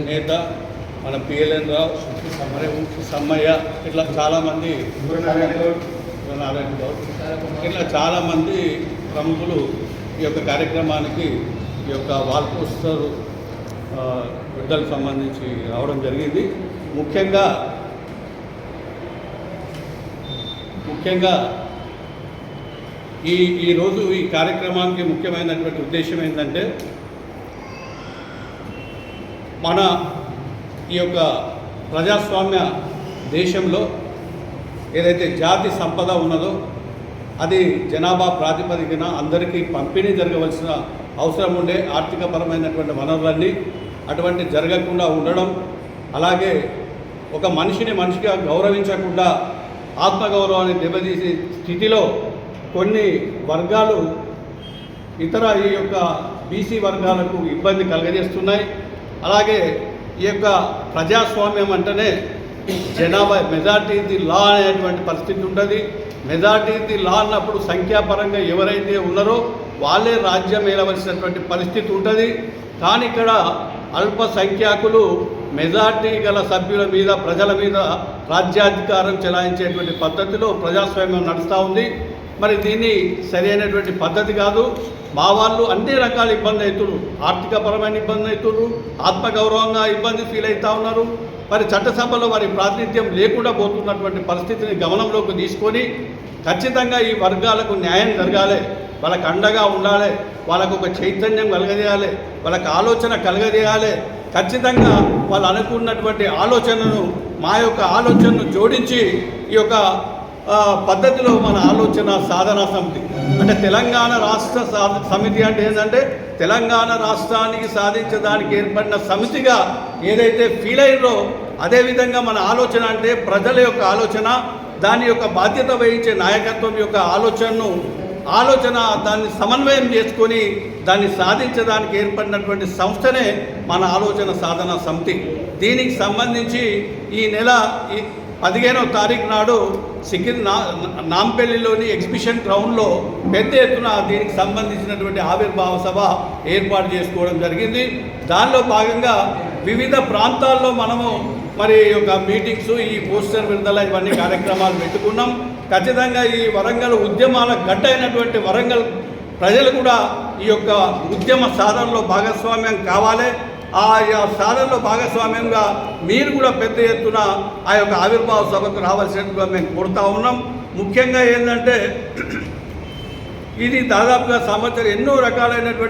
నేత మన పిఎల్ఎన్ రావు మరి సమ్మయ్య ఇట్లా చాలామంది నారాయణ గౌడ్. ఇట్లా చాలామంది ప్రముఖులు ఈ యొక్క కార్యక్రమానికి ఈ యొక్క వాల్ పోస్టర్ ఆ, విడుదలకు సంబంధించి రావడం జరిగింది. ముఖ్యంగా ముఖ్యంగా ఈ ఈరోజు ఈ కార్యక్రమానికి ముఖ్యమైనటువంటి ఉద్దేశం ఏంటంటే మన ఈ యొక్క ప్రజాస్వామ్య దేశంలో ఏదైతే జాతి సంపద ఉన్నదో అది జనాభా ప్రాతిపదికన అందరికీ పంపిణీ జరగవలసిన అవసరం ఉండే ఆర్థికపరమైనటువంటి వనరులన్నీ అటువంటి జరగకుండా ఉండడం అలాగే ఒక మనిషిని మనిషిగా గౌరవించకుండా ఆత్మగౌరవాన్ని దెబ్బతీసే స్థితిలో కొన్ని వర్గాలు ఇతర ఈ యొక్క బీసీ వర్గాలకు ఇబ్బంది కలగజేస్తున్నాయి. అలాగే ఈ యొక్క ప్రజాస్వామ్యం అంటేనే జనాభా మెజార్టీ ది లా అనేటువంటి పరిస్థితి ఉంటుంది. మెజార్టీ ది లా అన్నప్పుడు సంఖ్యాపరంగా ఎవరైతే ఉన్నారో వాళ్ళే రాజ్యం ఏలవలసినటువంటి పరిస్థితి ఉంటుంది. కానీ ఇక్కడ అల్పసంఖ్యాకులు మెజార్టీ గల సభ్యుల మీద ప్రజల మీద రాజ్యాధికారం చెలాయించేటువంటి పద్ధతిలో ప్రజాస్వామ్యం నడుస్తూ ఉంది. మరి దీన్ని సరైనటువంటి పద్ధతి కాదు. మా వాళ్ళు అన్ని రకాల ఇబ్బంది అవుతున్నారు. ఆర్థికపరమైన ఇబ్బంది అవుతున్నారు. ఆత్మగౌరవంగా ఇబ్బంది ఫీల్ అవుతూ ఉన్నారు. మరి చట్టసభలో వారి ప్రాతినిధ్యం లేకుండా పోతున్నటువంటి పరిస్థితిని గమనంలోకి తీసుకొని ఖచ్చితంగా ఈ వర్గాలకు న్యాయం జరగాలి. వాళ్ళకు అండగా ఉండాలి. వాళ్ళకు ఒక చైతన్యం కలగజేయాలి. వాళ్ళకు ఆలోచన కలగజేయాలి. ఖచ్చితంగా వాళ్ళు అనుకున్నటువంటి ఆలోచనను మా యొక్క ఆలోచనను జోడించి ఈ యొక్క పద్ధతిలో మన ఆలోచన సాధనా సమితి. అంటే తెలంగాణ రాష్ట్ర సా- సమితి అంటే ఏంటంటే తెలంగాణ రాష్ట్రానికి సాధించడానికి ఏర్పడిన సమితిగా ఏదైతే ఫీల్ అయిందో అదేవిధంగా మన ఆలోచన అంటే ప్రజల యొక్క ఆలోచన దాని యొక్క బాధ్యత వహించే నాయకత్వం యొక్క ఆలోచనను ఆలోచన దాన్ని సమన్వయం చేసుకొని దాన్ని సాధించడానికి ఏర్పడినటువంటి సంస్థనే మన ఆలోచన సాధన సమితి. దీనికి సంబంధించి ఈ నెల ఈ పదిహేనవ తారీఖు నాడు సికింద్ నా నాంపల్లిలోని ఎగ్జిబిషన్ గ్రౌండ్లో పెద్ద ఎత్తున దీనికి సంబంధించినటువంటి ఆవిర్భావ సభ ఏర్పాటు చేసుకోవడం జరిగింది. దానిలో భాగంగా వివిధ ప్రాంతాల్లో మనము మరి యొక్క మీటింగ్స్ ఈ పోస్టర్ విడుదల ఇవన్నీ కార్యక్రమాలు పెట్టుకున్నాం. ఖచ్చితంగా ఈ వరంగల్ ఉద్యమాల గడ్డ అయినటువంటి వరంగల్ ప్రజలు కూడా ఈ యొక్క ఉద్యమ సాధనలో భాగస్వామ్యం కావాలి. ఆ యొక్క సాధనలో భాగస్వామ్యంగా మీరు కూడా పెద్ద ఎత్తున ఆ యొక్క ఆవిర్భావ సభకు రావాల్సినట్టుగా మేము కోరుతా ఉన్నాం. ముఖ్యంగా ఏంటంటే ఇది దాదాపుగా సంవత్సరం ఎన్నో రకాలైనటువంటి